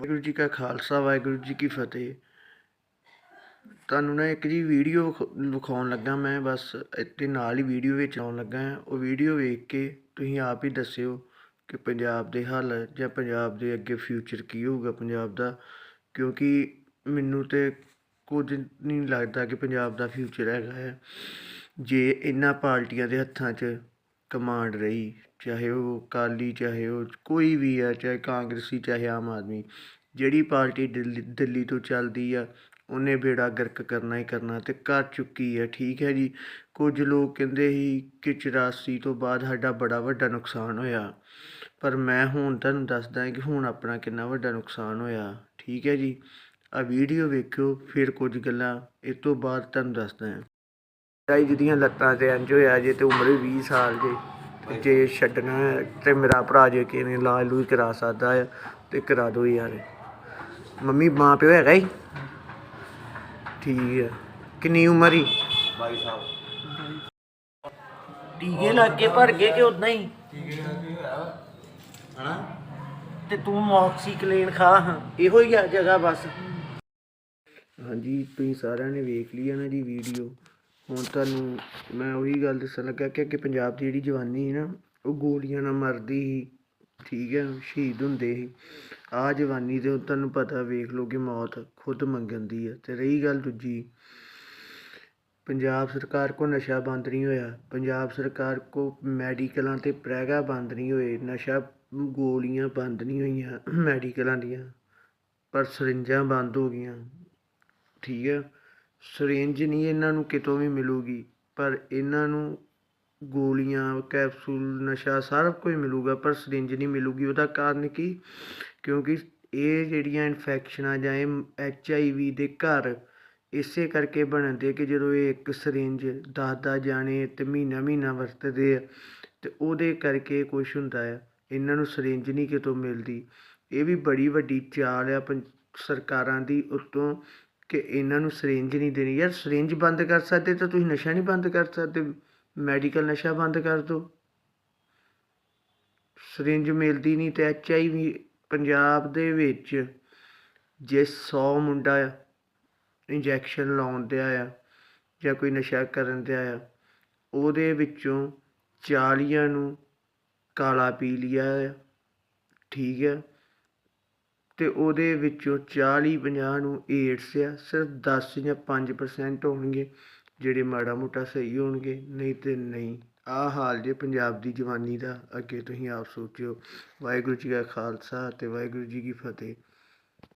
ਵਾਹਿਗੁਰੂ ਜੀ ਕਾ ਖਾਲਸਾ, ਵਾਹਿਗੁਰੂ ਜੀ ਕੀ ਫਤਿਹ। ਤੁਹਾਨੂੰ ਨਾ ਇੱਕ ਜੀ ਵੀਡੀਓ ਵਿਖਾਉਣ ਲੱਗਾ ਮੈਂ, ਬਸ ਇੱਥੇ ਨਾਲ ਹੀ ਵੀਡੀਓ ਵਿੱਚ ਆਉਣ ਲੱਗਾ ਹਾਂ। ਉਹ ਵੀਡੀਓ ਵੇਖ ਕੇ ਤੁਸੀਂ ਆਪ ਹੀ ਦੱਸਿਓ ਕਿ ਪੰਜਾਬ ਦੇ ਹਾਲ ਜਾਂ ਪੰਜਾਬ ਦੇ ਅੱਗੇ ਫਿਊਚਰ ਕੀ ਹੋਊਗਾ ਪੰਜਾਬ ਦਾ। ਕਿਉਂਕਿ ਮੈਨੂੰ ਤੇ ਕੁਝ ਨਹੀਂ ਲੱਗਦਾ ਕਿ ਪੰਜਾਬ ਦਾ ਫਿਊਚਰ ਹੈਗਾ ਹੈ। ਜੇ ਇਹਨਾਂ ਪਾਰਟੀਆਂ ਦੇ ਹੱਥਾਂ 'ਚ ਕਮਾਂਡ ਰਹੀ ਚਾਹੇ ਉਹ ਅਕਾਲੀ, ਚਾਹੇ ਉਹ ਕੋਈ ਵੀ ਆ, ਚਾਹੇ ਕਾਂਗਰਸੀ, ਚਾਹੇ ਆਮ ਆਦਮੀ, ਜਿਹੜੀ ਪਾਰਟੀ ਦਿੱਲੀ ਦਿੱਲੀ ਤੋਂ ਚੱਲਦੀ ਆ, ਉਹਨੇ ਬੇੜਾ ਗਰਕ ਕਰਨਾ ਹੀ ਕਰਨਾ ਤੇ ਕਰ ਚੁੱਕੀ ਹੈ ਠੀਕ ਹੈ ਜੀ। ਕੁਝ ਲੋਕ ਕਹਿੰਦੇ ਸੀ ਕਿ 84 ਤੋਂ ਬਾਅਦ ਸਾਡਾ ਬੜਾ ਵੱਡਾ ਨੁਕਸਾਨ ਹੋਇਆ। ਪਰ ਮੈਂ ਹੁਣ ਤੁਹਾਨੂੰ ਦੱਸਦਾ ਕਿ ਹੁਣ ਆਪਣਾ ਕਿੰਨਾ ਵੱਡਾ ਨੁਕਸਾਨ ਹੋਇਆ, ਠੀਕ ਹੈ ਜੀ। ਆ ਵੀਡੀਓ ਵੇਖਿਓ, ਫਿਰ ਕੁਝ ਗੱਲਾਂ, ਇਸ ਤੋਂ ਬਾਅਦ ਤੁਹਾਨੂੰ ਦੱਸਦਾ ਹਾਂ। ਜਿਹਦੀਆਂ ਲੱਤਾਂ ਤੇ ਇੰਜ ਹੋਇਆ ਜੇ ਤੇ ਉਮਰ ਵੀ 20 ਸਾਲ ਜੇ। ਤੇ ਜੇ ਛੱਡਣਾ ਹੈ ਤੇ ਮੇਰਾ ਭਰਾ ਜੇ ਕਿਵੇਂ ਇਲਾਜ ਲੂਜ ਕਰਾ ਸਕਦਾ ਹੈ ਤੇ ਕਰਾ ਦੋ ਯਾਰ। ਮੰਮੀ ਮਾਂ ਪਿਓ ਹੈਗਾ ਹੀ ਠੀਕ ਹੈ ਕਿੰਨੀ ਉਮਰ ਹੀ 22 ਸਾਲ। ਟੀਕੇ ਲੱਗ ਕੇ ਭਰ ਗਏ ਕਿ ਉਦਾਂ ਹੀ ਤੇ ਤੂੰ ਮੌਕਸੀਕਲੇਨ ਖਾ ਹਾਂ। ਇਹੋ ਹੀ ਆ ਜਗ੍ਹਾ ਬਸ। ਹਾਂਜੀ ਤੁਸੀਂ ਸਾਰਿਆਂ ਨੇ ਵੇਖ ਲਈ ਹੈ ਨਾ ਜੀ ਵੀਡੀਓ ਹੁਣ ਤੁਹਾਨੂੰ ਮੈਂ ਉਹੀ ਗੱਲ ਦੱਸਣ ਲੱਗਾ ਕਿ ਕਿ ਪੰਜਾਬ ਦੀ ਜਿਹੜੀ ਜਵਾਨੀ ਹੈ ਨਾ, ਉਹ ਗੋਲੀਆਂ ਨਾਲ ਮਰਦੀ ਸੀ, ਠੀਕ ਹੈ, ਸ਼ਹੀਦ ਹੁੰਦੇ ਸੀ। ਆ ਜਵਾਨੀ ਤੇ ਤੁਹਾਨੂੰ ਪਤਾ ਵੇਖ ਲਓ ਕਿ ਮੌਤ ਖੁਦ ਮੰਗਣ ਦੀ ਹੈ ਤੇ ਰਹੀ ਗੱਲ ਦੂਜੀ, ਪੰਜਾਬ ਸਰਕਾਰ ਕੋ ਨਸ਼ਾ ਬੰਦ ਨਹੀਂ ਹੋਇਆ। ਪੰਜਾਬ ਸਰਕਾਰ ਕੋ ਮੈਡੀਕਲਾਂ ਤੇ ਪ੍ਰੈਗਾ ਬੰਦ ਨਹੀਂ ਹੋਏ। ਨਸ਼ਾ ਗੋਲੀਆਂ ਬੰਦ ਨਹੀਂ ਹੋਈਆਂ, ਮੈਡੀਕਲਾਂ ਦੀਆਂ, ਪਰ ਸਰਿੰਜਾਂ ਬੰਦ ਹੋ ਗਈਆਂ, ਠੀਕ ਹੈ। ਸਰਿੰਜ ਨਹੀਂ ਇਹਨਾਂ ਨੂੰ ਕਿਤੋਂ ਵੀ ਮਿਲੂਗੀ, ਪਰ ਇਹਨਾਂ ਨੂੰ ਗੋਲੀਆਂ ਕੈਪਸੂਲ ਨਸ਼ਾ ਸਾਰਾ ਕੁਝ ਮਿਲੂਗਾ, ਪਰ ਸਰਿੰਜ ਨਹੀਂ ਮਿਲੂਗੀ। ਉਹਦਾ ਕਾਰਨ ਕੀ? ਕਿਉਂਕਿ ਇਹ ਜਿਹੜੀਆਂ ਇਨਫੈਕਸ਼ਨਾਂ ਜਾਂ ਇਹ ਐਚ ਆਈ ਵੀ ਦੇ ਘਰ, ਇਸੇ ਕਰਕੇ ਬਣਦੇ ਕਿ ਜਦੋਂ ਇਹ ਇੱਕ ਸਰਿੰਜ ਦਸ ਦਸ ਜਾਣੇ ਤੇ ਮਹੀਨਾ ਮਹੀਨਾ ਵਰਤਦੇ ਆ, ਤੇ ਉਹਦੇ ਕਰਕੇ ਕੁਝ ਹੁੰਦਾ ਆ। ਇਹਨਾਂ ਨੂੰ ਸਰਿੰਜ ਨਹੀਂ ਕਿਤੋਂ ਮਿਲਦੀ। ਇਹ ਵੀ ਬੜੀ ਵੱਡੀ ਚਾਲ ਆ ਪੰ, ਸਰਕਾਰਾਂ ਦੀ ਉਤੋਂ ਕਿ ਇਹਨਾਂ ਨੂੰ ਸਰਿੰਜ ਨਹੀਂ ਦੇਣੀ। ਯਾਰ ਸਰਿੰਜ ਬੰਦ ਕਰ ਸਕਦੇ ਤਾਂ ਤੁਸੀਂ ਨਸ਼ਾ ਨਹੀਂ ਬੰਦ ਕਰ ਸਕਦੇ। ਮੈਡੀਕਲ ਨਸ਼ਾ ਬੰਦ ਕਰ ਦਿਓ। ਸਰਿੰਜ ਮਿਲਦੀ ਨਹੀਂ ਤੇ ਐਚ ਵੀ ਪੰਜਾਬ ਦੇ ਵਿੱਚ ਜੇ 100 ਮੁੰਡਾ ਇੰਜੈਕਸ਼ਨ ਲਾਉਣ ਦਿਆ ਆ ਜਾਂ ਕੋਈ ਨਸ਼ਾ ਕਰਨ ਦਿਆ ਆ ਉਹਦੇ ਵਿੱਚੋਂ 40 ਨੂੰ ਕਾਲਾ ਪੀ ਲਿਆ ਆ। ਠੀਕ ਹੈ ਅਤੇ ਉਹਦੇ ਵਿੱਚੋਂ 40 50 ਨੂੰ ਏਡਸ ਆ, ਸਿਰਫ ਦਸ ਜਾਂ 5% ਹੋਣਗੇ, ਜਿਹੜੇ ਮਾੜਾ ਮੋਟਾ ਸਹੀ ਹੋਣਗੇ, ਨਹੀਂ ਤਾਂ ਨਹੀਂ। ਆਹ ਹਾਲ ਜੇ ਪੰਜਾਬ ਦੀ ਜਵਾਨੀ ਦਾ, ਅੱਗੇ ਤੁਸੀਂ ਆਪ ਸੋਚਿਓ। ਵਾਹਿਗੁਰੂ ਜੀ ਕਾ ਖਾਲਸਾ ਅਤੇ ਵਾਹਿਗੁਰੂ ਜੀ ਕੀ ਫਤਿਹ।